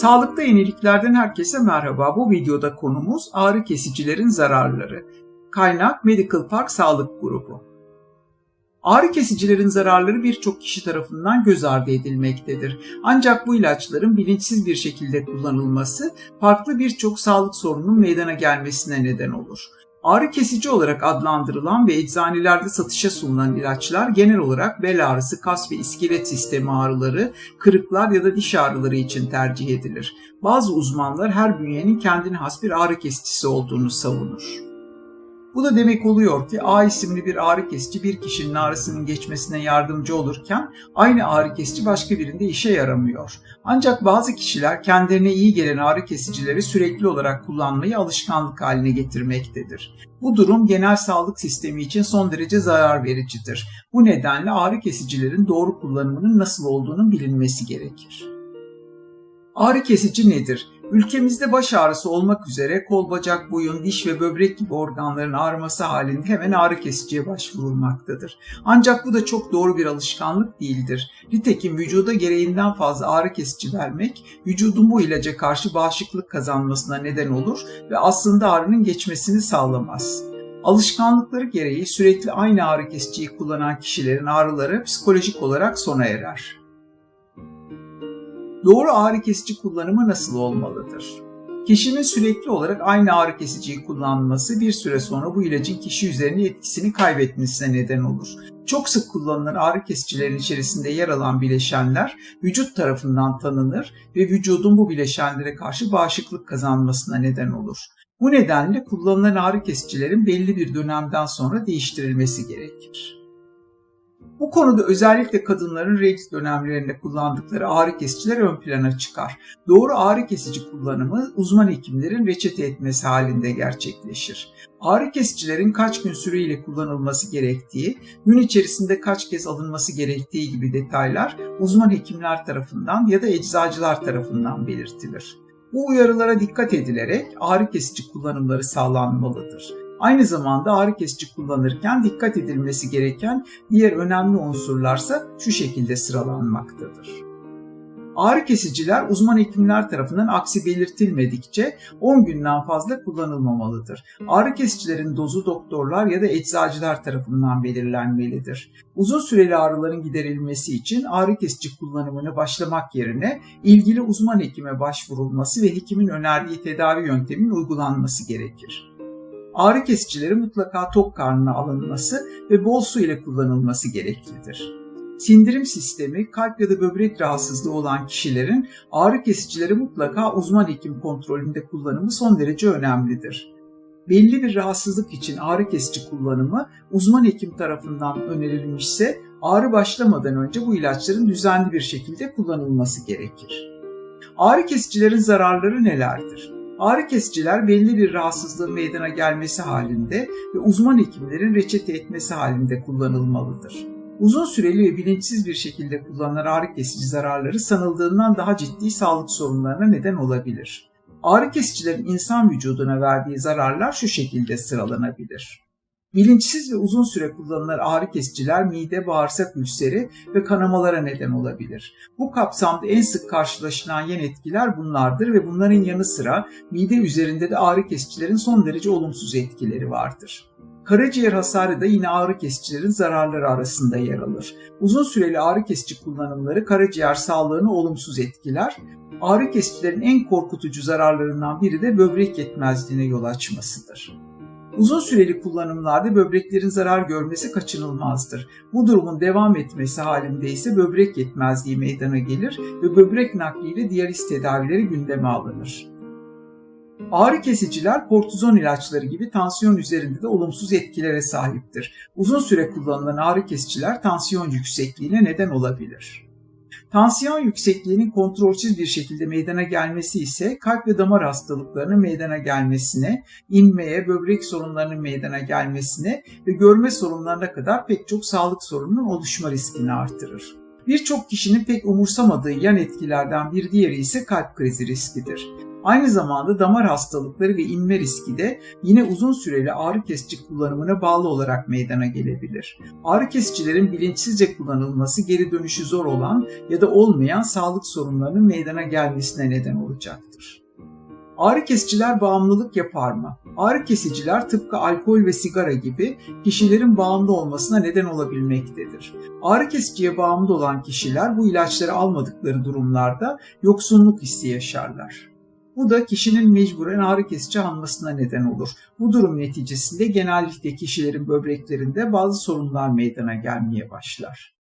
Sağlıkta yeniliklerden herkese merhaba. Bu videoda konumuz ağrı kesicilerin zararları. Kaynak Medical Park Sağlık Grubu. Ağrı kesicilerin zararları birçok kişi tarafından göz ardı edilmektedir. Ancak bu ilaçların bilinçsiz bir şekilde kullanılması farklı birçok sağlık sorununun meydana gelmesine neden olur. Ağrı kesici olarak adlandırılan ve eczanelerde satışa sunulan ilaçlar genel olarak bel ağrısı, kas ve iskelet sistemi ağrıları, kırıklar ya da diş ağrıları için tercih edilir. Bazı uzmanlar her bünyenin kendine has bir ağrı kesicisi olduğunu savunur. Bu da demek oluyor ki A isimli bir ağrı kesici bir kişinin ağrısının geçmesine yardımcı olurken aynı ağrı kesici başka birinde işe yaramıyor. Ancak bazı kişiler kendilerine iyi gelen ağrı kesicileri sürekli olarak kullanmayı alışkanlık haline getirmektedir. Bu durum genel sağlık sistemi için son derece zarar vericidir. Bu nedenle ağrı kesicilerin doğru kullanımının nasıl olduğunun bilinmesi gerekir. Ağrı kesici nedir? Ülkemizde baş ağrısı olmak üzere kol, bacak, boyun, diş ve böbrek gibi organların ağrıması halinde hemen ağrı kesiciye başvurulmaktadır. Ancak bu da çok doğru bir alışkanlık değildir. Nitekim vücuda gereğinden fazla ağrı kesici vermek vücudun bu ilaca karşı bağışıklık kazanmasına neden olur ve aslında ağrının geçmesini sağlamaz. Alışkanlıkları gereği sürekli aynı ağrı kesiciyi kullanan kişilerin ağrıları psikolojik olarak sona erer. Doğru ağrı kesici kullanımı nasıl olmalıdır? Kişinin sürekli olarak aynı ağrı kesiciyi kullanması bir süre sonra bu ilacın kişi üzerinde etkisini kaybetmesine neden olur. Çok sık kullanılan ağrı kesicilerin içerisinde yer alan bileşenler vücut tarafından tanınır ve vücudun bu bileşenlere karşı bağışıklık kazanmasına neden olur. Bu nedenle kullanılan ağrı kesicilerin belli bir dönemden sonra değiştirilmesi gerekir. Bu konuda özellikle kadınların regl dönemlerinde kullandıkları ağrı kesiciler ön plana çıkar. Doğru ağrı kesici kullanımı uzman hekimlerin reçete etmesi halinde gerçekleşir. Ağrı kesicilerin kaç gün süreyle kullanılması gerektiği, gün içerisinde kaç kez alınması gerektiği gibi detaylar uzman hekimler tarafından ya da eczacılar tarafından belirtilir. Bu uyarılara dikkat edilerek ağrı kesici kullanımları sağlanmalıdır. Aynı zamanda ağrı kesici kullanırken dikkat edilmesi gereken diğer önemli unsurlarsa şu şekilde sıralanmaktadır. Ağrı kesiciler uzman hekimler tarafından aksi belirtilmedikçe 10 günden fazla kullanılmamalıdır. Ağrı kesicilerin dozu doktorlar ya da eczacılar tarafından belirlenmelidir. Uzun süreli ağrıların giderilmesi için ağrı kesici kullanımını başlamak yerine ilgili uzman hekime başvurulması ve hekimin önerdiği tedavi yönteminin uygulanması gerekir. Ağrı kesicileri mutlaka tok karnına alınması ve bol su ile kullanılması gereklidir. Sindirim sistemi, kalp ya da böbrek rahatsızlığı olan kişilerin ağrı kesicileri mutlaka uzman hekim kontrolünde kullanımı son derece önemlidir. Belli bir rahatsızlık için ağrı kesici kullanımı uzman hekim tarafından önerilmişse ağrı başlamadan önce bu ilaçların düzenli bir şekilde kullanılması gerekir. Ağrı kesicilerin zararları nelerdir? Ağrı kesiciler belli bir rahatsızlığın meydana gelmesi halinde ve uzman hekimlerin reçete etmesi halinde kullanılmalıdır. Uzun süreli ve bilinçsiz bir şekilde kullanılan ağrı kesici zararları sanıldığından daha ciddi sağlık sorunlarına neden olabilir. Ağrı kesicilerin insan vücuduna verdiği zararlar şu şekilde sıralanabilir. Bilinçsiz ve uzun süre kullanılan ağrı kesiciler mide, bağırsak ülseri ve kanamalara neden olabilir. Bu kapsamda en sık karşılaşılan yan etkiler bunlardır ve bunların yanı sıra mide üzerinde de ağrı kesicilerin son derece olumsuz etkileri vardır. Karaciğer hasarı da yine ağrı kesicilerin zararları arasında yer alır. Uzun süreli ağrı kesici kullanımları karaciğer sağlığını olumsuz etkiler. Ağrı kesicilerin en korkutucu zararlarından biri de böbrek yetmezliğine yol açmasıdır. Uzun süreli kullanımlarda böbreklerin zarar görmesi kaçınılmazdır. Bu durumun devam etmesi halinde ise böbrek yetmezliği meydana gelir ve böbrek nakliyle diyaliz tedavileri gündeme alınır. Ağrı kesiciler kortizon ilaçları gibi tansiyon üzerinde de olumsuz etkilere sahiptir. Uzun süre kullanılan ağrı kesiciler tansiyon yüksekliğine neden olabilir. Tansiyon yüksekliğinin kontrolsüz bir şekilde meydana gelmesi ise kalp ve damar hastalıklarının meydana gelmesine, inmeye, böbrek sorunlarının meydana gelmesine ve görme sorunlarına kadar pek çok sağlık sorununun oluşma riskini artırır. Birçok kişinin pek umursamadığı yan etkilerden bir diğeri ise kalp krizi riskidir. Aynı zamanda damar hastalıkları ve inme riski de yine uzun süreli ağrı kesici kullanımına bağlı olarak meydana gelebilir. Ağrı kesicilerin bilinçsizce kullanılması geri dönüşü zor olan ya da olmayan sağlık sorunlarının meydana gelmesine neden olacaktır. Ağrı kesiciler bağımlılık yapar mı? Ağrı kesiciler tıpkı alkol ve sigara gibi kişilerin bağımlı olmasına neden olabilmektedir. Ağrı kesiciye bağımlı olan kişiler bu ilaçları almadıkları durumlarda yoksunluk hissi yaşarlar. Bu da kişinin mecburen ağrı kesici almasına neden olur. Bu durum neticesinde genellikle kişilerin böbreklerinde bazı sorunlar meydana gelmeye başlar.